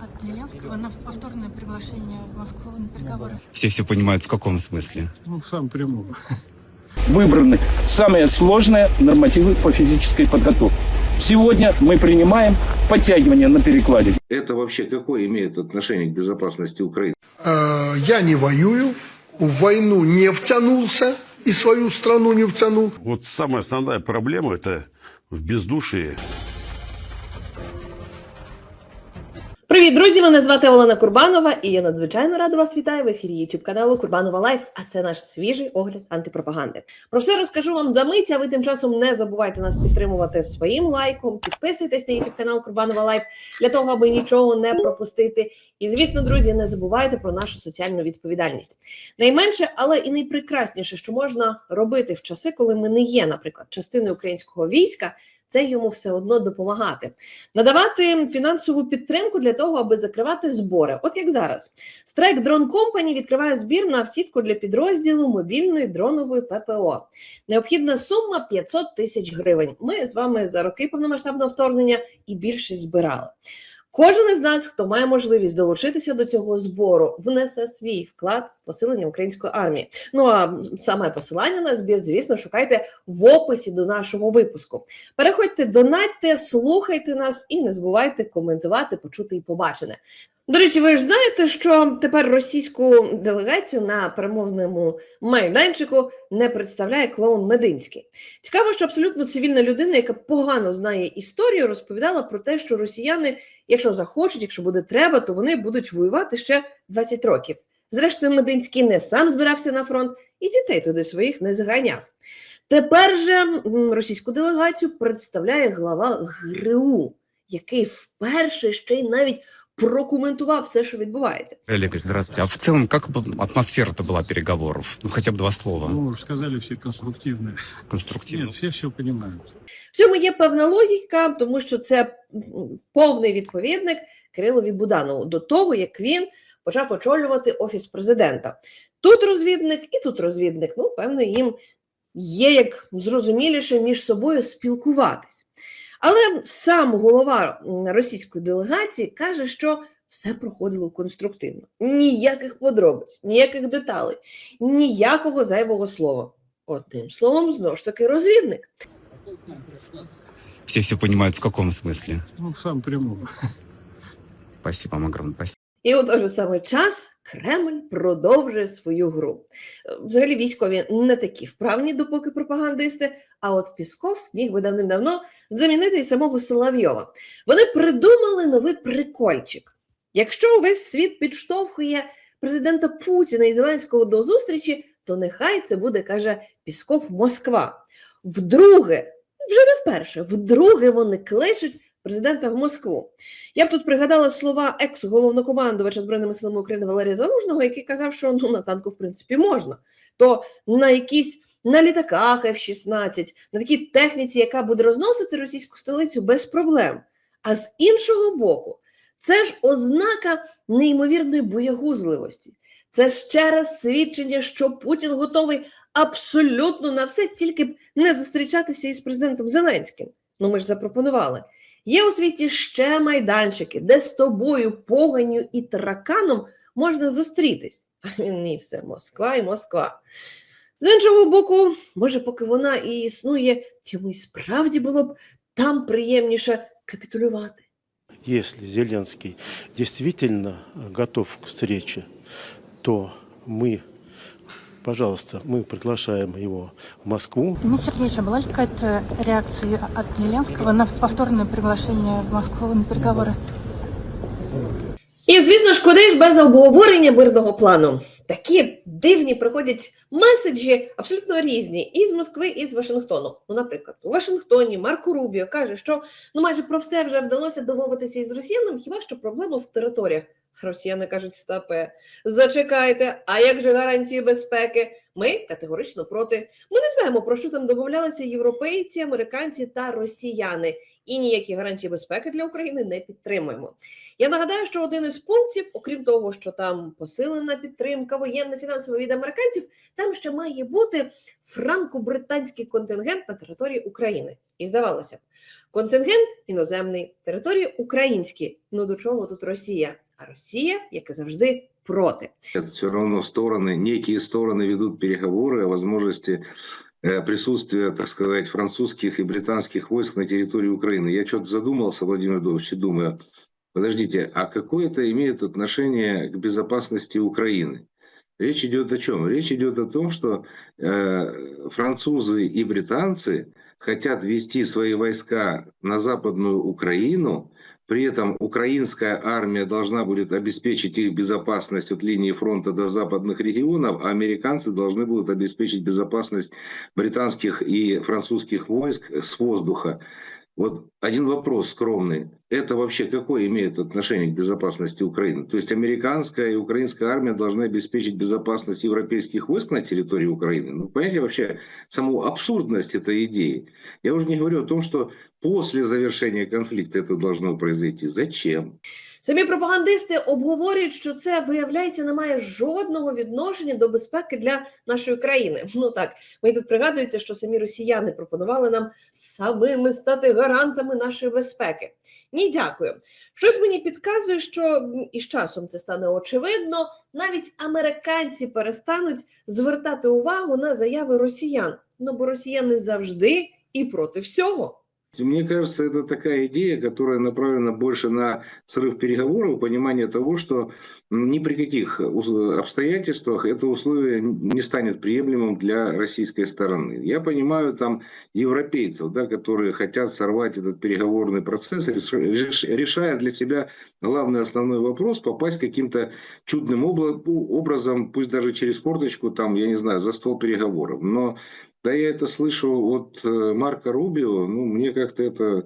от Зеленского на повторное приглашение в Москву на переговоры. Все все понимают, в каком смысле. Ну, в самом прямом. выбраны самые сложные нормативы по физической подготовке. Сегодня мы принимаем подтягивание на перекладе. Это вообще какое имеет отношение к безопасности Украины? Э, Я не воюю, в войну не втянулся и свою страну не втянул. Вот самая основная проблема это в бездушии. Привіт, друзі! Мене звати Олена Курбанова, і я надзвичайно рада вас вітаю в ефірі youtube каналу Курбанова Лайф. А це наш свіжий огляд антипропаганди. Про все розкажу вам за мить. А ви тим часом не забувайте нас підтримувати своїм лайком. Підписуйтесь на youtube канал Курбанова Лайф для того, аби нічого не пропустити. І звісно, друзі, не забувайте про нашу соціальну відповідальність. Найменше, але і найпрекрасніше, що можна робити в часи, коли ми не є, наприклад, частиною українського війська. Це йому все одно допомагати, надавати фінансову підтримку для того, аби закривати збори. От як зараз, Страйк Дрон Company відкриває збір на автівку для підрозділу мобільної дронової ППО. Необхідна сума 500 тисяч гривень. Ми з вами за роки повномасштабного вторгнення і більше збирали. Кожен із нас, хто має можливість долучитися до цього збору, внесе свій вклад в посилення української армії. Ну а саме посилання на збір, звісно, шукайте в описі до нашого випуску. Переходьте, донатьте, слухайте нас і не забувайте коментувати, почути і побачене. До речі, ви ж знаєте, що тепер російську делегацію на перемовному майданчику не представляє клоун Мединський. Цікаво, що абсолютно цивільна людина, яка погано знає історію, розповідала про те, що росіяни, якщо захочуть, якщо буде треба, то вони будуть воювати ще 20 років. Зрештою, Мединський не сам збирався на фронт і дітей туди своїх не заганяв. Тепер же російську делегацію представляє глава ГРУ, який вперше ще й навіть прокоментував все, що відбувається. Олег, здравствуйте. А в целом, как бы атмосфера-то была переговоров? Ну, хотя бы два слова. Ну, сказали все конструктивные. Конструктивно. Нет, все все понимают. В цьому є певна логіка, тому що це м, повний відповідник Кирилові Буданову до того, як він почав очолювати офіс президента. Тут розвідник і тут розвідник. Ну, певно, їм є як зрозуміліше між собою спілкуватись. Але сам голова російської делегації каже, що все проходило конструктивно. Ніяких подробиць, ніяких деталей, ніякого зайвого слова. Одним словом, знову ж таки, розвідник. Все все понимают, в каком смысле. Ну, в самом прямом. Спасибо вам огромное. Спасибо. І у той же самий час Кремль продовжує свою гру. Е, Взагалі військові не такі вправні, допоки пропагандисти. А от Пісков міг би давним-давно замінити і самого Соловйова. Вони придумали новий прикольчик. Якщо увесь світ підштовхує президента Путіна і Зеленського до зустрічі, то нехай це буде, каже Пісков, Москва. Вдруге, вже не вперше, вдруге вони кличуть президента в Москву. Я б тут пригадала слова екс-головнокомандувача Збройними силами України Валерія Залужного, який казав, що ну на танку в принципі можна. То на якісь на літаках F-16, на такій техніці, яка буде розносити російську столицю без проблем. А з іншого боку, це ж ознака неймовірної боягузливості. Це ще раз свідчення, що Путін готовий абсолютно на все, тільки б не зустрічатися із президентом Зеленським. Ну ми ж запропонували. Є у світі ще майданчики, де з тобою, поганю і тараканом можна зустрітись. А він ні, все, Москва і Москва. З іншого боку, може, поки вона і існує, йому і справді було б там приємніше капітулювати. Если Зеленский действительно готов к встрече, то мы, пожалуйста, мы приглашаем его в Москву. Денис Сергеевич, а была ли какая-то реакция от Зеленского на повторное приглашение в Москву на переговоры? І, звісно ж, куди ж без обговорення мирного плану. Такі дивні приходять меседжі абсолютно різні і з Москви, і з Вашингтону. Ну, наприклад, у Вашингтоні Марко Рубіо каже, що ну майже про все вже вдалося домовитися із росіянами, хіба що проблема в територіях. Росіяни кажуть, стапе, зачекайте, а як же гарантії безпеки? Ми категорично проти. Ми не знаємо, про що там домовлялися європейці, американці та росіяни. і ніякі гарантії безпеки для України не підтримуємо. Я нагадаю, що один із пунктів, окрім того, що там посилена підтримка воєнна фінансова від американців, там ще має бути франко-британський контингент на території України. І здавалося б, контингент іноземний, території українські. Ну до чого тут Росія? А Росія, як і завжди, проти. Это все равно стороны, некие стороны ведут переговоры о возможности э, присутствия, так сказать, французских и британских войск на территории Украины. Я что-то задумался, Владимир Эдуардович, и думаю, подождите, а какое это имеет отношение к безопасности Украины? Речь идет о чем? Речь идет о том, что э, французы и британцы хотят вести свои войска на Западную Украину, при этом украинская армия должна будет обеспечить их безопасность от линии фронта до западных регионов, а американцы должны будут обеспечить безопасность британских и французских войск с воздуха. Вот один вопрос скромный. Это вообще какое имеет отношение к безопасности Украины? То есть американская и украинская армия должны обеспечить безопасность европейских войск на территории Украины? Ну, понимаете вообще саму абсурдность этой идеи? Я уже не говорю о том, что после завершения конфликта это должно произойти. Зачем? Самі пропагандисти обговорюють, що це виявляється не має жодного відношення до безпеки для нашої країни. Ну так, мені тут пригадується, що самі росіяни пропонували нам самими стати гарантами нашої безпеки. Ні, дякую. Щось мені підказує, що м, із часом це стане очевидно. Навіть американці перестануть звертати увагу на заяви росіян. Ну бо росіяни завжди і проти всього. Мне кажется, это такая идея, которая направлена больше на срыв переговоров, понимание того, что ни при каких обстоятельствах это условие не станет приемлемым для российской стороны. Я понимаю там европейцев, да, которые хотят сорвать этот переговорный процесс, реш- реш- решая для себя главный основной вопрос, попасть каким-то чудным образом, пусть даже через форточку, там, я не знаю, за стол переговоров. Но да, я это слышу от э, Марка Рубио, ну, мне как-то это,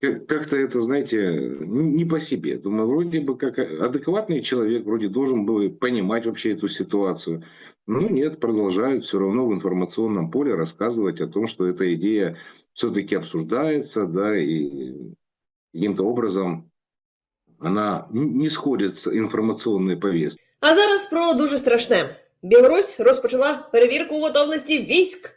как- как-то это, знаете, не не по себе. Думаю, вроде бы как адекватный человек, вроде должен бы понимать вообще эту ситуацию. Но нет, продолжают все равно в информационном поле рассказывать о том, что эта идея все-таки обсуждается, да, и каким-то образом она н- не сходит с информационной повесткой. А зараз про дуже страшне. Білорусь розпочала перевірку готовності військ.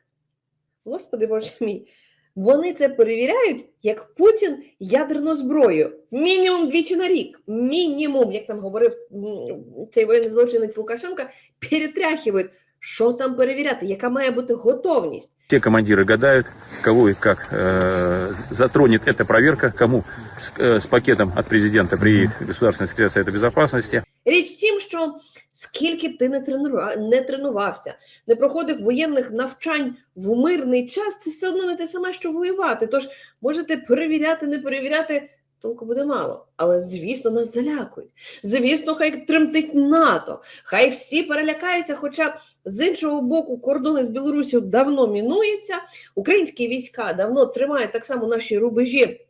Господи боже мій. Вони це перевіряють, як Путін ядерну зброю. Мінімум двічі на рік. Мінімум, як там говорив м, цей воєнний злочинець Лукашенка, перетряхивають. Що там перевіряти? Яка має бути готовність? Те командиры гадают, кого и как э, затронет эта проверка, кому с, э, с пакетом от президента приедет Государственный секретарь Совета Безопасности. Річ в тім, що скільки б ти не, тренува... не тренувався, не проходив воєнних навчань в мирний час, це все одно не те саме, що воювати. Тож можете перевіряти, не перевіряти, толку буде мало. Але звісно, нас залякують. Звісно, хай тремтить НАТО, хай всі перелякаються. Хоча з іншого боку, кордони з Білорусі давно мінуються. Українські війська давно тримають так само наші рубежі.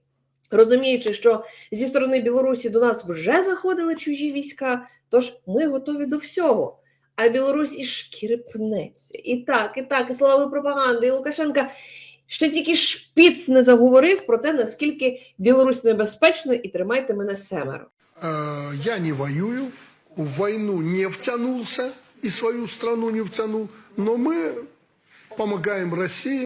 Розуміючи, що зі сторони Білорусі до нас вже заходили чужі війська, тож ми готові до всього. А Білорусь і шкірипнеться. І так, і так, і словами пропаганди, і Лукашенка ще тільки шпіц не заговорив про те, наскільки Білорусь небезпечна, і тримайте мене семеро. Э, Я не воюю, в войну не втянулся и свою страну не втянул, но мы помогаем России.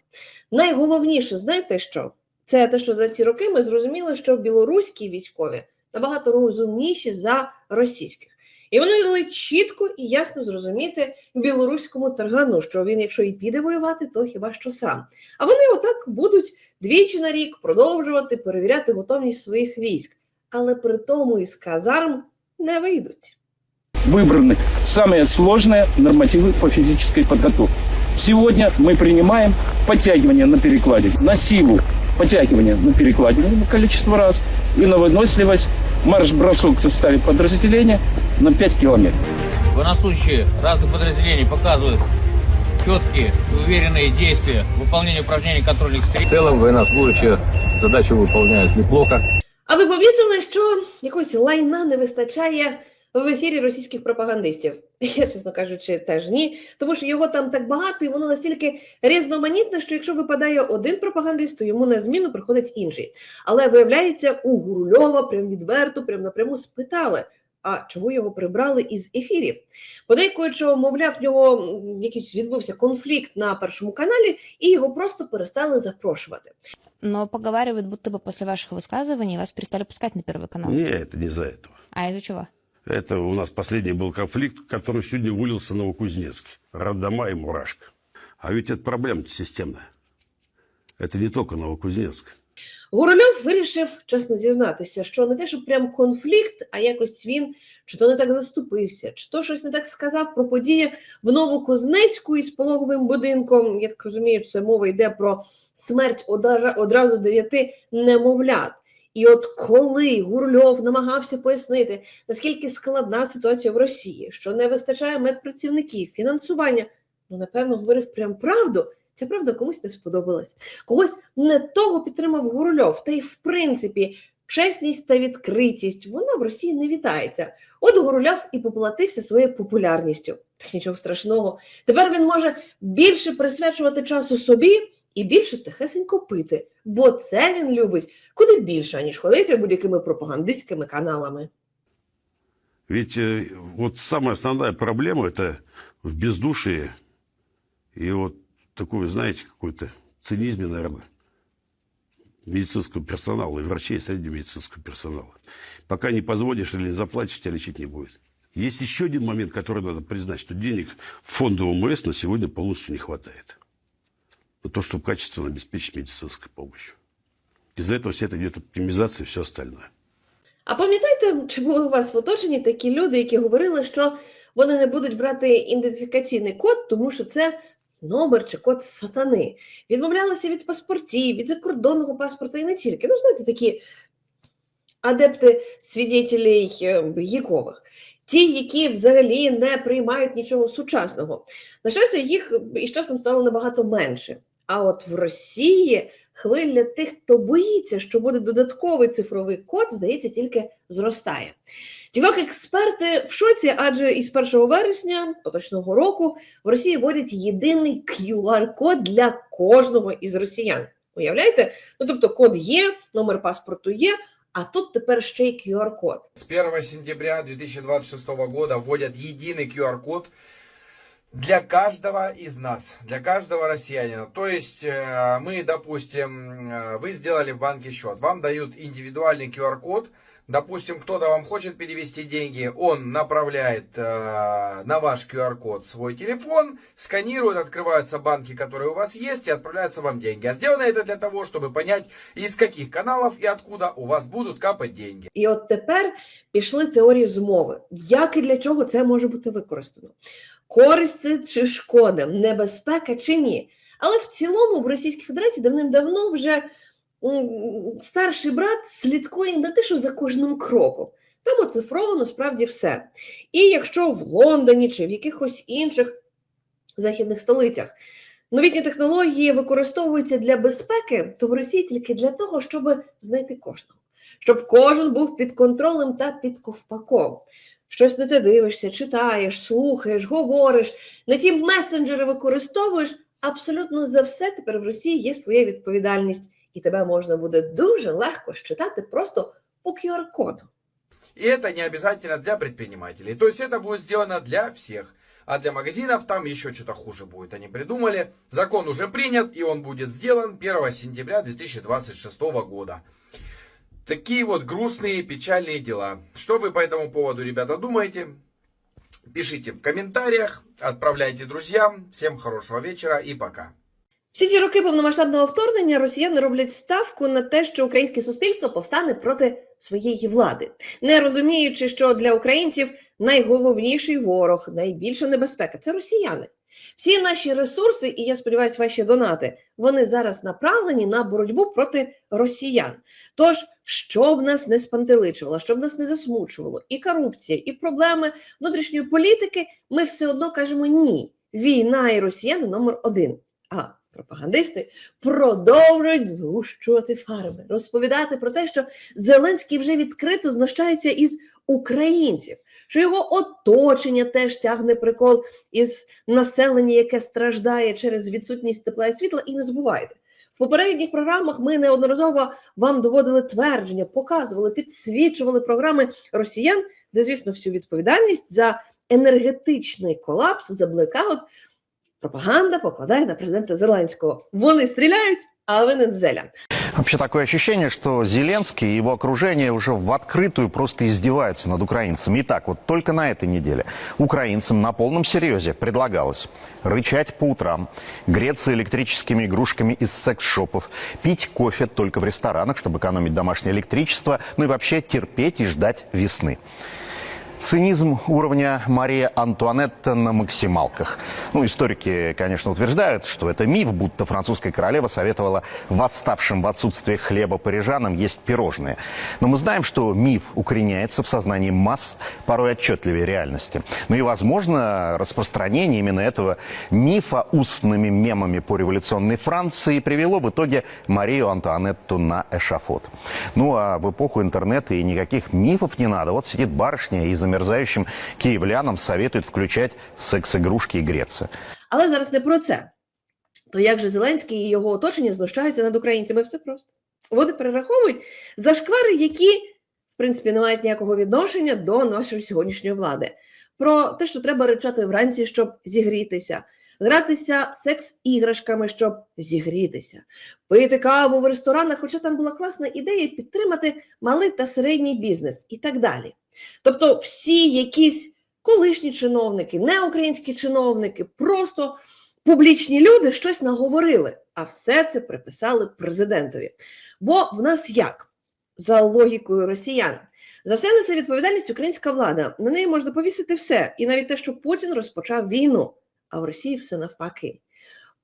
Найголовніше, знаєте що? Це те, що за ці роки ми зрозуміли, що білоруські військові набагато розумніші за російських. І вони дали чітко і ясно зрозуміти білоруському таргану, що він, якщо і піде воювати, то хіба що сам. А вони отак будуть двічі на рік продовжувати перевіряти готовність своїх військ, але при тому із казарм не вийдуть. Выбраны самые сложные нормативы по физической подготовке. Сегодня мы принимаем подтягивание на перекладине, на силу подтягивания на перекладине количество раз и на выносливость марш-бросок в составе подразделения на 5 километров. Военнослужащие разных подразделений показывают четкие и уверенные действия в выполнении упражнений контрольных стрельб. В целом военнослужащие задачу выполняют неплохо. А ви помітили, що якогось лайна не вистачає в ефірі російських пропагандистів. Я, чесно кажучи, теж ні, тому що його там так багато, і воно настільки різноманітне, що якщо випадає один пропагандист, то йому на зміну приходить інший. Але виявляється, у Гурульова прям відверто, прям напряму спитали. А чого його прибрали із ефірів? Подейкують, що, мовляв, в нього м, якийсь відбувся конфлікт на першому каналі, і його просто перестали запрошувати. Но поговаривают, будто бы после ваших высказываний вас перестали пускать на Первый канал. Не, это не из-за этого. А из-за чего? Это у нас последний был конфликт, который сегодня вылился в Новокузнецк. Родома и Мурашка. А ведь это проблема системная. Это не только Новокузнецк. Гурульов вирішив чесно зізнатися, що не те, що прям конфлікт, а якось він чи то не так заступився, чи то щось не так сказав про події в Новокузнецьку із пологовим будинком. Я так розумію, це мова йде про смерть одра- одразу дев'яти немовлят. І от коли Гурльов намагався пояснити, наскільки складна ситуація в Росії, що не вистачає медпрацівників, фінансування, ну напевно говорив прям правду. Ця правда комусь не сподобалась. Когось не того підтримав Гурульов. Та й в принципі, чесність та відкритість вона в Росії не вітається. От Гуруляв і поплатився своєю популярністю. Та нічого страшного. Тепер він може більше присвячувати часу собі і більше тихесенько пити, бо це він любить куди більше, аніж ходити будь-якими пропагандистськими каналами. Ведь э, вот самая основная проблема это в бездушии и вот такой, знаете, какой-то цинизме, наверное, медицинского персонала и врачей, и среднего медицинского персонала. Пока не позвонишь или не заплатишь, тебя лечить не будет. Есть еще один момент, который надо признать, что денег в фонды ОМС на сегодня полностью не хватает. На то, чтобы качественно обеспечить медицинской помощью. Из-за этого вся эта идет оптимизация и все остальное. А пам'ятаєте, чи були у вас в оточенні такі люди, які говорили, що вони не будуть брати ідентифікаційний код, тому що це номер чи код сатани. Відмовлялися від паспортів, від закордонного паспорта і не тільки. Ну, знаєте, такі адепти свідетелей е, Єгових. Ті, які взагалі не приймають нічого сучасного. На щастя, їх із часом стало набагато менше. А от в Росії хвиля тих, хто боїться, що буде додатковий цифровий код, здається, тільки зростає. Тівак експерти в шоці, адже із 1 вересня поточного року в Росії вводять єдиний QR-код для кожного із росіян. Уявляєте? Ну тобто код є, номер паспорту є, а тут тепер ще й QR-код. С 1 сентября 2026 года вводят единый QR-код для каждого из нас, для каждого россиянина. То есть э, мы, допустим, э, вы сделали в банке счет, вам дают индивидуальный QR-код, допустим, кто-то вам хочет перевести деньги, он направляет э, на ваш QR-код свой телефон, сканирует, открываются банки, которые у вас есть, и отправляются вам деньги. А сделано это для того, чтобы понять, из каких каналов и откуда у вас будут капать деньги. І от тепер пішли теорії змови. Як і для чого це може бути використано? Користь чи шкода, небезпека чи ні? Але в цілому в Російській Федерації давним-давно вже старший брат слідкує не те, що за кожним кроком. Там оцифровано справді все. І якщо в Лондоні чи в якихось інших західних столицях новітні технології використовуються для безпеки, то в Росії тільки для того, щоб знайти кожного щоб кожен був під контролем та під ковпаком. Щось не ти дивишся, читаєш, слухаєш, говориш, не ті месенджери використовуєш. Абсолютно за все тепер в Росії є своя відповідальність, і тебе можна буде дуже легко считати просто по QR-коду. И это не обязательно для предпринимателей. То есть это будет сделано для всех. А для магазинов там еще что-то хуже будет. Они придумали. Закон уже принят, и он будет сделан 1 сентября 2026 года. Такие вот грустные, печальные дела. Что вы по этому поводу, ребята, думаете? Пишите в комментариях, отправляйте друзьям. Всем хорошего вечера и пока. Всі ці роки повномасштабного вторгнення росіяни роблять ставку на те, що українське суспільство повстане проти своєї влади, не розуміючи, що для українців найголовніший ворог, найбільша небезпека це росіяни. Всі наші ресурси, і я сподіваюся, ваші донати, вони зараз направлені на боротьбу проти росіян. Тож, щоб нас не спантеличувало, щоб нас не засмучувало, і корупція, і проблеми внутрішньої політики, ми все одно кажемо ні. Війна і росіяни номер один. А пропагандисти продовжують згущувати фарби, розповідати про те, що Зеленський вже відкрито знущається із українців, що його оточення теж тягне прикол із населення, яке страждає через відсутність тепла і світла. І не забувайте. В попередніх програмах ми неодноразово вам доводили твердження, показували, підсвічували програми росіян, де, звісно, всю відповідальність за енергетичний колапс, за блекаут пропаганда покладає на президента Зеленського. Вони стріляють, а винен Зеля. Вообще такое ощущение, что Зеленский и его окружение уже в открытую просто издеваются над украинцами. Итак, вот только на этой неделе украинцам на полном серьезе предлагалось рычать по утрам, греться электрическими игрушками из секс-шопов, пить кофе только в ресторанах, чтобы экономить домашнее электричество, ну и вообще терпеть и ждать весны. Цинизм уровня Мария Антуанетта на максималках. Ну, историки, конечно, утверждают, что это миф, будто французская королева советовала восставшим в отсутствие хлеба парижанам есть пирожные. Но мы знаем, что миф укореняется в сознании масс порой отчетливее реальности. Ну и, возможно, распространение именно этого мифа устными мемами по революционной Франции привело в итоге Марию Антуанетту на эшафот. Ну а в эпоху интернета и никаких мифов не надо. Вот сидит барышня и замерзающим киевлянам советует включать секс-игрушки и греться. Але зараз не про це. То як же Зеленський і його оточення знущаються над українцями? Все просто. Вони перераховують зашквари, які, в принципі, не мають ніякого відношення до нашої сьогоднішньої влади. Про те, що треба речати вранці, щоб зігрітися, гратися секс-іграшками, щоб зігрітися, пити каву в ресторанах, хоча там була класна ідея підтримати малий та середній бізнес і так далі. Тобто, всі якісь колишні чиновники, неукраїнські чиновники, просто публічні люди щось наговорили, а все це приписали президентові. Бо в нас як? За логікою росіян. За все несе відповідальність українська влада. На неї можна повісити все, і навіть те, що Путін розпочав війну, а в Росії все навпаки.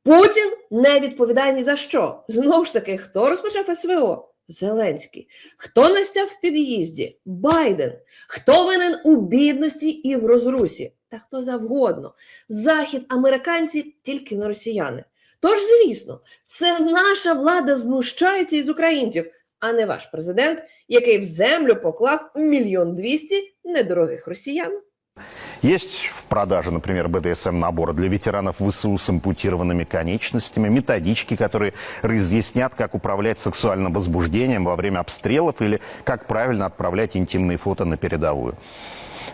Путін не відповідає ні за що. Знову ж таки, хто розпочав СВО? Зеленський. Хто настяв в під'їзді? Байден. Хто винен у бідності і в розрусі? Та хто завгодно. Захід, американці тільки не росіяни. Тож, звісно, це наша влада знущається із українців, а не ваш президент, який в землю поклав мільйон двісті недорогих росіян. Есть в продаже, например, БДСМ-наборы для ветеранов ВСУ с ампутированными конечностями, методички, которые разъяснят, как управлять сексуальным возбуждением во время обстрелов или как правильно отправлять интимные фото на передовую.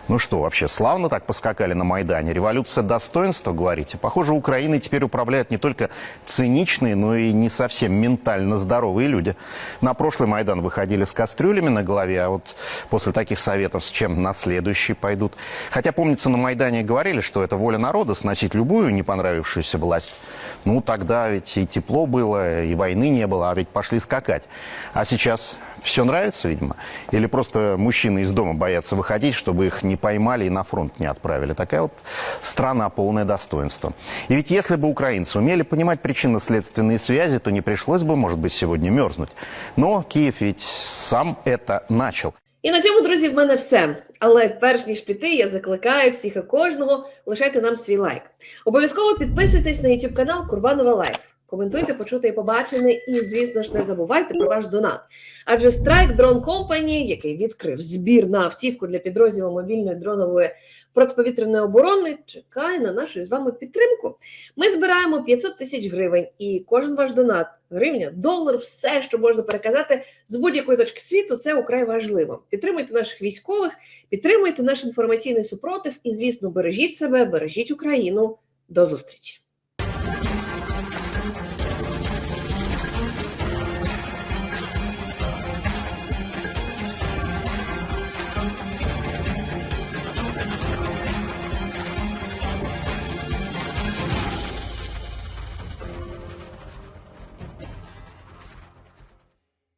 Ну что, вообще, славно так поскакали на Майдане. Революция достоинства, говорите? Похоже, Украиной теперь управляют не только циничные, но и не совсем ментально здоровые люди. На прошлый Майдан выходили с кастрюлями на голове, а вот после таких советов с чем на следующий пойдут. Хотя, помнится, на Майдане говорили, что это воля народа сносить любую не понравившуюся власть. Ну, тогда ведь и тепло было, и войны не было, а ведь пошли скакать. А сейчас все нравится, видимо? Или просто мужчины из дома боятся выходить, чтобы их не поймали и на фронт не отправили? Такая вот страна, полное достоинство. И ведь если бы украинцы умели понимать причинно-следственные связи, то не пришлось бы, может быть, сегодня мерзнуть. Но Киев ведь сам это начал. І на цьому, друзі, в мене все. Але перш ніж піти, я закликаю всіх і кожного лишайте нам свій лайк. Обов'язково підписуйтесь на YouTube канал Курбанова Лайф. Коментуйте, почути і побачене, і, звісно ж, не забувайте про ваш донат. Адже Strike Drone Company, який відкрив збір на автівку для підрозділу мобільної дронової протиповітряної оборони, чекає на нашу з вами підтримку. Ми збираємо 500 тисяч гривень, і кожен ваш донат, гривня, долар, все, що можна переказати з будь-якої точки світу, це украй важливо. Підтримуйте наших військових, підтримуйте наш інформаційний супротив і, звісно, бережіть себе, бережіть Україну. До зустрічі!